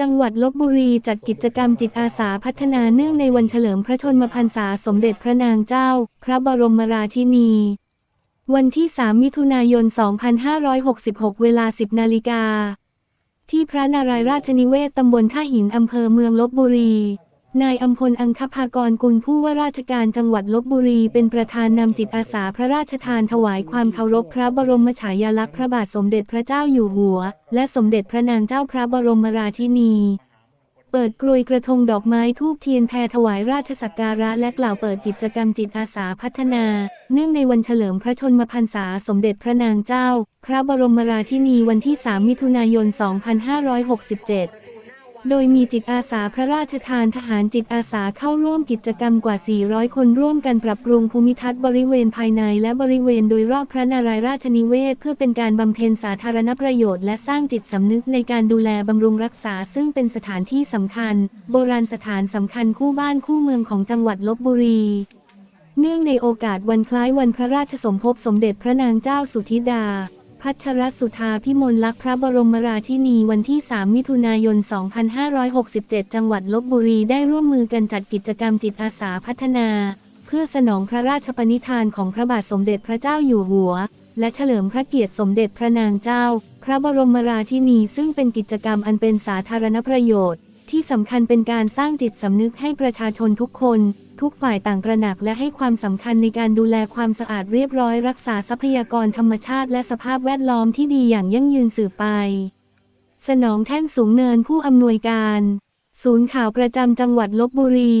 จังหวัดลบบุรีจัดกิจกรรมจิตอาสาพัฒนาเนื่องในวันเฉลิมพระชนมพรรษาสมเด็จพระนางเจ้า พระบรมราชินี วันที่ 3 มิถุนายน 2566 เวลา 10 นาฬิกา ที่พระนารายราชนิเวศตำบลท่าหินอำเภอเมืองลบบุรี นายอัมพลอังคภากรกุลผู้ว่าราชการจังหวัดลบบุรี เป็นประธานนำจิตอาสาพระราชทานถวายความเคารพพระบรมฉายาลักษณ์พระบาทสมเด็จพระเจ้าอยู่หัว และสมเด็จพระนางเจ้าพระบรมราชินี เปิดกลวยกระทงดอกไม้ทูบเทียนแพรถวายราชสักการะและกล่าวเปิดกิจกรรมจิตอาสาพัฒนา เนื่องในวันเฉลิมพระชนมพรรษาสมเด็จพระนางเจ้า พระบรมราชินีวันที่ 3 มิถุนายน 2567 โดยมีจิตอาสาพระราชทานทหารจิตอาสาเข้าร่วมกิจกรรมกว่า 400 คนร่วมกันปรับปรุงภูมิทัศน์บริเวณภายในและบริเวณโดยรอบพระนารายราชนิเวศ เพื่อเป็นการบำเพ็ญสาธารณประโยชน์และสร้างจิตสำนึกในการดูแลบำรุงรักษา ซึ่งเป็นสถานที่สำคัญ โบราณสถานสำคัญคู่บ้านคู่เมืองของจังหวัดลบบุรีเนื่องในโอกาสวันคล้ายวันพระราชสมภพสมเด็จพระนางเจ้าสุธิดา พัชรสุธาพิมลลักษ์พระบรมราชินีวันที่ 3 มิถุนายน 2567 จังหวัดลบบุรีได้ร่วมมือกันจัดกิจกรรมจิตอาสาพัฒนา เพื่อสนองพระราชปณิธานของพระบาทสมเด็จพระเจ้าอยู่หัว และเฉลิมพระเกียรติสมเด็จพระนางเจ้า พระบรมราชินีซึ่งเป็นกิจกรรมอันเป็นสาธารณประโยชน์ ที่สำคัญเป็นการสร้างจิตสำนึกให้ประชาชนทุกคน ทุกฝ่ายต่างตระหนักและให้ความสำคัญในการดูแลความสะอาดเรียบร้อยรักษาทรัพยากรธรรมชาติและสภาพแวดล้อมที่ดีอย่างยั่งยืนสืบไป สนองแท่งสูงเนินผู้อำนวยการ ศูนย์ข่าวประจำจังหวัดลบบุรี